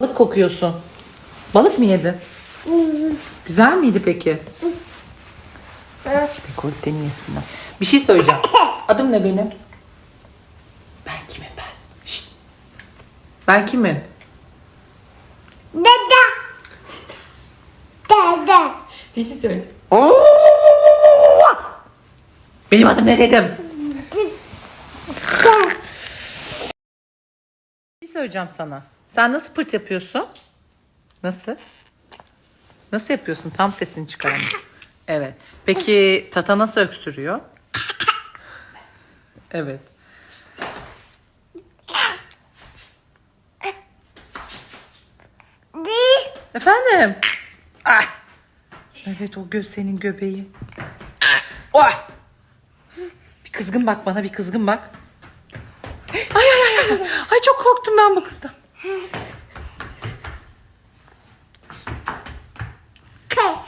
Balık kokuyorsun. Balık mı yedin? Güzel miydi peki? Dekolteni yesinler. Bir şey söyleyeceğim. Adım ne benim? Ben kimim ben? Şşt. Ben kimim? Dede. Dede. Bir şey söyleyeceğim. Benim adım ne dedim? Bir şey söyleyeceğim sana. Sen nasıl pırt yapıyorsun? Nasıl? Nasıl yapıyorsun? Tam sesini çıkarma. Evet. Peki Tata nasıl öksürüyor? Evet. Di. Efendim? Ah. Evet o göz senin göbeği. Oh. Bir kızgın bak bana bir kızgın bak. Ay ay ay ay. Ay çok korktum ben bu kızdan.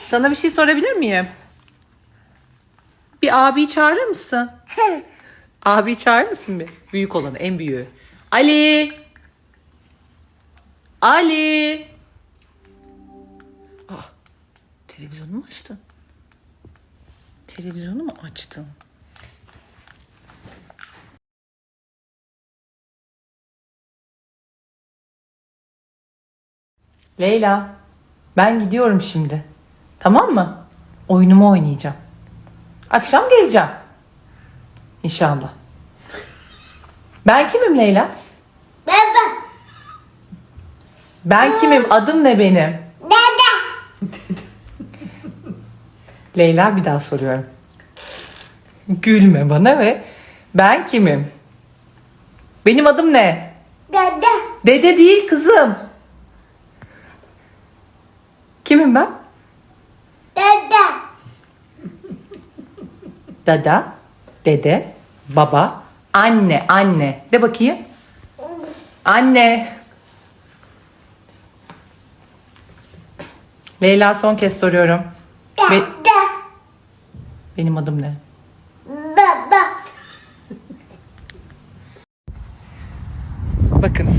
Sana bir şey sorabilir miyim? Bir abi çağırır mısın? Abi çağırır mısın bir? Büyük olanı, en büyüğü. Ali! Ali! Aa, televizyonu mu açtın? Televizyonu mu açtın? Leyla, ben gidiyorum şimdi. Tamam mı? Oyunumu oynayacağım. Akşam geleceğim. İnşallah. Ben kimim Leyla? Baba. Ben kimim? Adım ne benim? Dede. Leyla bir daha soruyorum. Gülme bana ve ben kimim? Benim adım ne? Dede. Dede değil kızım. Kimim ben? Dede. Dada, dede, baba, anne, anne. De bakayım. Anne. Leyla son kez soruyorum. Be- Dede. benim adım ne? Baba. Bakın.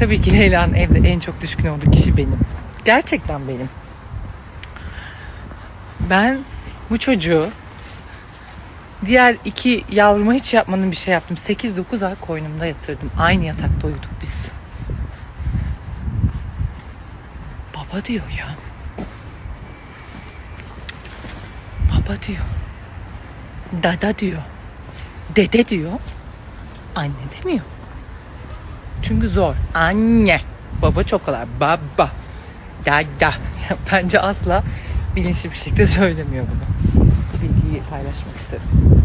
Tabii ki Leyla'nın evde en çok düşkün olduğu kişi benim. Gerçekten benim. Ben bu çocuğu diğer iki yavruma hiç yapmanın bir şey yaptım. 8-9 ay koynumda yatırdım. Aynı yatakta uyuduk biz. Baba diyor ya. Baba diyor. Dada diyor. Dede diyor. Anne demiyor. Çünkü zor. Anne. Baba çok kolay. Baba. Dada. Bence asla bilinçli bir şekilde söylemiyor bunu. Bu bilgiyi paylaşmak istedim.